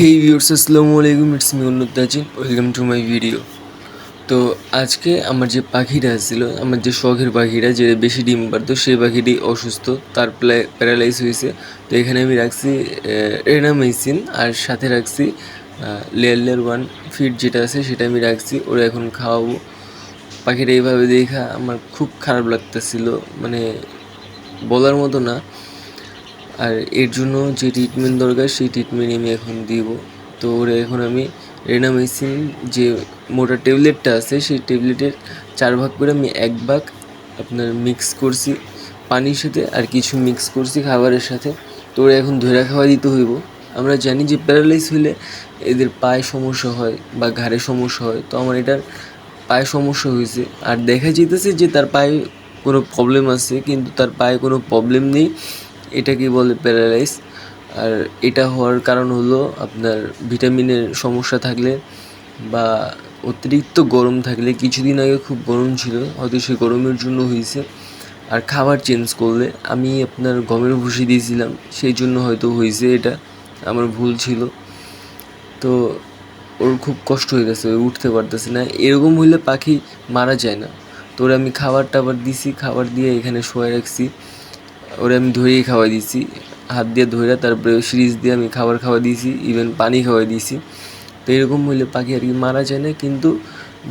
হেই viewers আসসালামু আলাইকুম it's me উন্নতাজিন ওয়েলকাম টু মাই ভিডিও তো আজকে আমার যে পাখিটা ছিল আমার যে শখের পাখিটা, যে বেশি ডিম পারতো সেই পাখিটি অসুস্থ, তার প্যারালাইজ হয়েছে। তো এখানে আমি রাখছি রেনামাইসিন আর সাথে রাখছি লেয়ার লেয়ার ওয়ান ফিট যেটা আছে, সেটা আমি রাখছি, ওরা এখন খাওয়াবো। পাখিটা এইভাবে দেখা আমার খুব খারাপ লাগতেছিল মানে বলার মতো না। আর এর জন্য যে ট্রিটমেন্ট দরকার, সেই ট্রিটমেন্ট আমি এখন দিব। তো ওরা এখন আমি রেনামেসিন যে মোটা ট্যাবলেটটা আছে, সেই ট্যাবলেটের চার ভাগ করে আমি এক ভাগ আপনার মিক্স করছি পানির সাথে আর কিছু মিক্স করছি খাবারের সাথে। তো ওরা এখন ধরে খাওয়া দিতে হইব। আমরা জানি যে প্যারালাইজ হলে এদের পায়ে সমস্যা হয় বা ঘাড়ে সমস্যা হয়। তো আমার এটার পায়ে সমস্যা হয়েছে আর দেখা যেতেছে যে তার পায়ে কোনো প্রবলেম আছে, কিন্তু তার পায়ে কোনো প্রবলেম নেই। এটাকে বলে প্যারালাইস আর এটা হওয়ার কারণ হলো আপনার ভিটামিনের সমস্যা থাকলে বা অতিরিক্ত গরম থাকলে কিছুদিন আগে খুব গরম ছিল, হয়তো সে গরমের জন্য হয়েছে। আর খাবার চেঞ্জ করলে আমি আপনার গমের ভুসি দিয়েছিলাম, সেই জন্য হয়তো হয়েছে এটা, আমার ভুল ছিল। তো ওর খুব কষ্ট হয়ে গেছে উঠতে পারতেছে না। এরকম হইলে পাখি মারা যায় না। তো ওরা আমি খাবার টাবার দিছি, খাবার দিয়ে এখানে শোয়া রাখছি। ওরে আমি ধরেই খাওয়াই দিয়েছি হাত দিয়ে ধরে তারপরে সিরিজ দিয়ে আমি খাবার খাওয়া দিয়েছি ইভেন পানি খাওয়াই দিয়েছি তো এরকম হইলে পাখি আর কি মারা যায় না, কিন্তু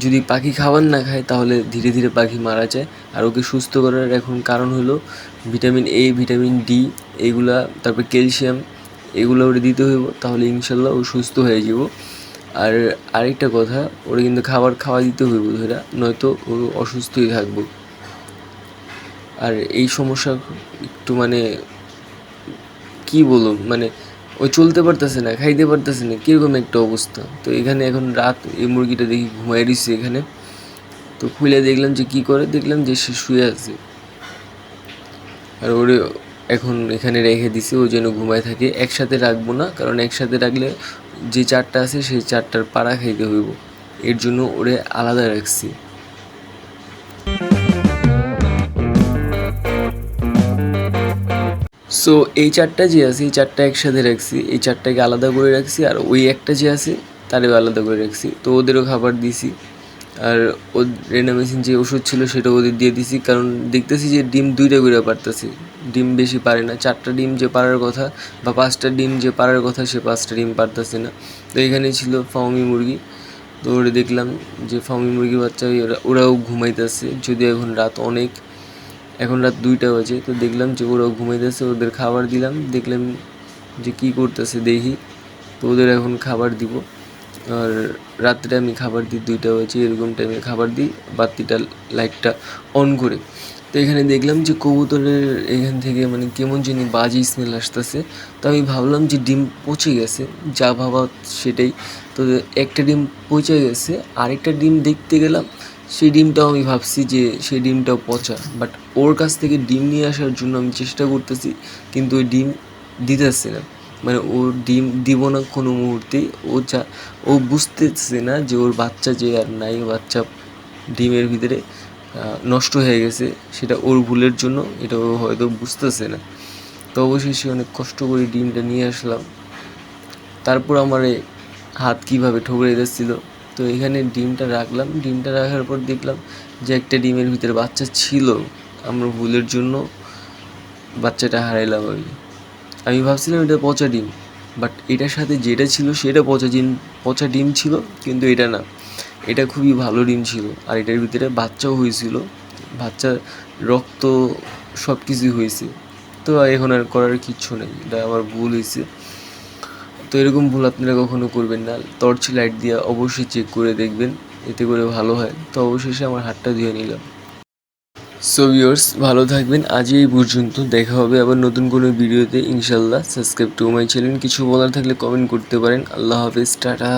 যদি পাখি খাবার না খায়, তাহলে ধীরে ধীরে পাখি মারা যায়। আর ওকে সুস্থ করার এখন কারণ হলো ভিটামিন এ ভিটামিন ডি এগুলা, তারপর ক্যালসিয়াম এগুলো ওরে দিতে হইব, তাহলে ইনশাল্লাহ ও সুস্থ হয়ে যাব। আর আরেকটা কথা, ওরে কিন্তু খাবার খাওয়া দিতে হইব ধরা নয়তো ও অসুস্থই থাকব। আর এই সমস্যা একটু মানে কি বলব মানে ওই চলতে পারতেছে না, খাইতে পারতেছে না, কীরকম একটা অবস্থা? তো এখানে এখন রাত, এই মুরগিটা দেখি ঘুমাই দিচ্ছে এখানে। তো খুলে দেখলাম যে কি করে, দেখলাম যে সে শুয়ে আছে। আর ওরে এখন এখানে রেখে দিছি, ও যেন ঘুমায় থাকে। একসাথে রাখব না, কারণ একসাথে রাখলে যে চারটা আছে, সেই চারটার পাড়া খাইতে হইব। এর জন্য ওরে আলাদা রাখছি। সো এই চারটা যে আছে, এই চারটা একসাথে রাখছি, এই চারটাকে আলাদা করে রাখছি, আর ওই একটা যে আছে, তারও আলাদা করে রাখছি। তো ওদেরও খাবার দিছি, আর ও রেনামেসিন যে ওষুধ ছিল সেটা ওদের দিয়ে দিছি, কারণ দেখতেছি যে ডিম দুইটা করে পারতেছে। ডিম বেশি পারে না, চারটা ডিম যে পারার কথা, বা পাঁচটা ডিম যে পারার কথা, সে পাঁচটা ডিম পারতেছে না। তো এখানে ছিল ফাউমি মুরগি। তো ওরা দেখলাম যে ফাউমি মুরগি বাচ্চা ওরা, ওরাও ঘুমাইতেছে, যদিও এখন রাত অনেক। এখন রাত দুইটা বাজে, তো দেখলাম যে ওরাও ঘুমাইতেছে, ওদের খাবার দিলাম, দেখলাম যে কি করতেছে দেখি, তো ওদের এখন খাবার দিব। আর রাত্রে আমি খাবার দিই, দুইটা বাজে, এরকম টাইমে খাবার দিই, বাতিটা লাইটটা অন করে। তো এখানে দেখলাম যে কবুতরের এখান থেকে মানে কেমন জানি বাজে স্মেল আসতেছে। তো আমি ভাবলাম যে ডিম পচে গেছে, যা ভাবা সেটাই। তো একটা ডিম পচে গেছে, আরেকটা ডিম দেখতে গেলাম সেই ডিমটাও আমি ভাবছি যে সেই ডিমটাও পচা। বাট ওর কাছ থেকে ডিম নিয়ে আসার জন্য আমি চেষ্টা করতেছি, কিন্তু ওই ডিম দিতেছে না। মানে ও ডিম দিব না কোনো মুহূর্তেই ও যা ও বুঝতেছে না যে ওর বাচ্চা যে আর নাই বাচ্চা ডিমের ভিতরে নষ্ট হয়ে গেছে। সেটা ওর ভুলের জন্য, এটা ও হয়তো বুঝতেছে না। তো অবশেষে অনেক কষ্ট করে ডিমটা নিয়ে আসলাম। তারপর আমার হাত কীভাবে ঠোকরে যাচ্ছিল তো এখানে ডিমটা রাখলাম। ডিমটা রাখার পর দেখলাম যে একটা ডিমের ভিতরে বাচ্চা ছিল। আমরা ভুলের জন্য বাচ্চাটা হারাইলাম আমি আমি ভাবছিলাম এটা পচা ডিম বাট এটার সাথে যেটা ছিল সেটা পচা ডিম পচা ডিম ছিল, কিন্তু এটা না। এটা খুবই ভালো ডিম ছিল, আর এটার ভিতরে বাচ্চাও হয়েছিল। বাচ্চার রক্ত সব কিছুই হয়েছে। তো এখন আর করার কিচ্ছু নেই, এটা আমার ভুল হয়েছে। তো এরকম ভুল আপনারা কখনো করবেন না। টর্চ লাইট দিয়ে অবশ্যই চেক করে দেখবেন, এতে করে ভালো হয়। তো অবশেষে আমার হাতটা ধুয়ে নিলাম। সো ভিউয়ার্স ভালো থাকবেন। আজই এই পর্যন্ত। দেখা হবে আবার নতুন কোনো ভিডিওতে। ইনশাল্লাহ সাবস্ক্রাইব টু মাই চ্যানেল কিছু বলার থাকলে কমেন্ট করতে পারেন। আল্লাহ হাফেজ। টাটা।